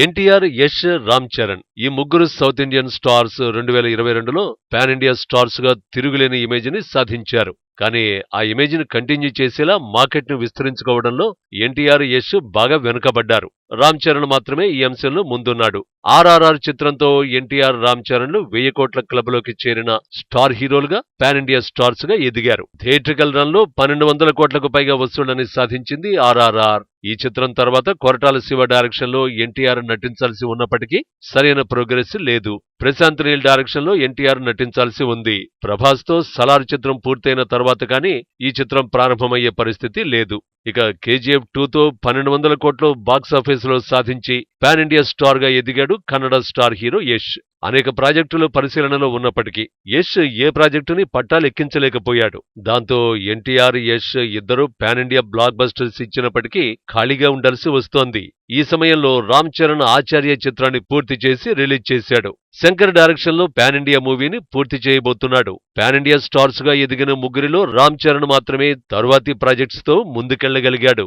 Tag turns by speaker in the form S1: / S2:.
S1: ఎన్టీఆర్ యష్ రామ్ చరణ్. ఈ ముగ్గురు south Indian stars రెండు వేల ఇరవై రెండులో పాన్ ఇండియా స్టార్స్గా తిరుగులేని ఇమేజ్ని సాధించారు. కానీ ఆ ఇమేజ్ని కంటిన్యూ చేసేలా మార్కెట్ను విస్తరించుకోవడంలో ఎన్టీఆర్ యష్ బాగా వెనుకబడ్డారు. రామ్ చరణ్ మాత్రమే ఈ అంశంలో ముందున్నాడు. ఆర్ఆర్ఆర్ చిత్రంతో ఎన్టీఆర్ రామ్ చరణ్లు వెయ్యి కోట్ల క్లబ్లోకి చేరిన స్టార్ హీరోలుగా పాన్ ఇండియా స్టార్స్గా ఎదిగారు. థియేట్రికల్ రన్లో పన్నెండు వందల కోట్లకు పైగా వసూళ్ళని సాధించింది ఆర్ఆర్ఆర్. ఈ చిత్రం తర్వాత కొరటాల శివ డైరెక్షన్లో ఎన్టీఆర్ నటించాల్సి ఉన్నప్పటికీ సరైన ప్రోగ్రెస్ లేదు. ప్రశాంత్ నీల్ డైరెక్షన్లో ఎన్టీఆర్ నటించాల్సి ఉంది. ప్రభాస్తో సలార్ చిత్రం పూర్తయిన తర్వాత కానీ ఈ చిత్రం ప్రారంభమయ్యే పరిస్థితి లేదు. ఇక కేజీఎఫ్ టూతో పన్నెండు వందల కోట్లు బాక్సాఫీస్లో సాధించి పాన్ ఇండియా స్టార్గా ఎదిగాడు కన్నడ స్టార్ హీరో యష్. అనేక ప్రాజెక్టులు పరిశీలనలో ఉన్నప్పటికీ యష్ ఏ ప్రాజెక్టుని పట్టాలెక్కించలేకపోయాడు దాంతో ఎన్టీఆర్ యష్ ఇద్దరూ పాన్ ఇండియా బ్లాక్ బస్టర్స్ ఇచ్చినప్పటికీ ఖాళీగా ఉండాల్సి వస్తోంది. ఈ సమయంలో రామ్ చరణ్ ఆచార్య చిత్రాన్ని పూర్తి చేసి రిలీజ్ చేశాడు. శంకర్ డైరెక్షన్లో పాన్ ఇండియా మూవీని పూర్తి చేయబోతున్నాడు. పాన్ ఇండియా స్టార్స్గా ఎదిగిన ముగ్గురిలో రామ్ చరణ్ మాత్రమే తరువాతి ప్రాజెక్ట్స్తో ముందుకెళ్ళగలిగాడు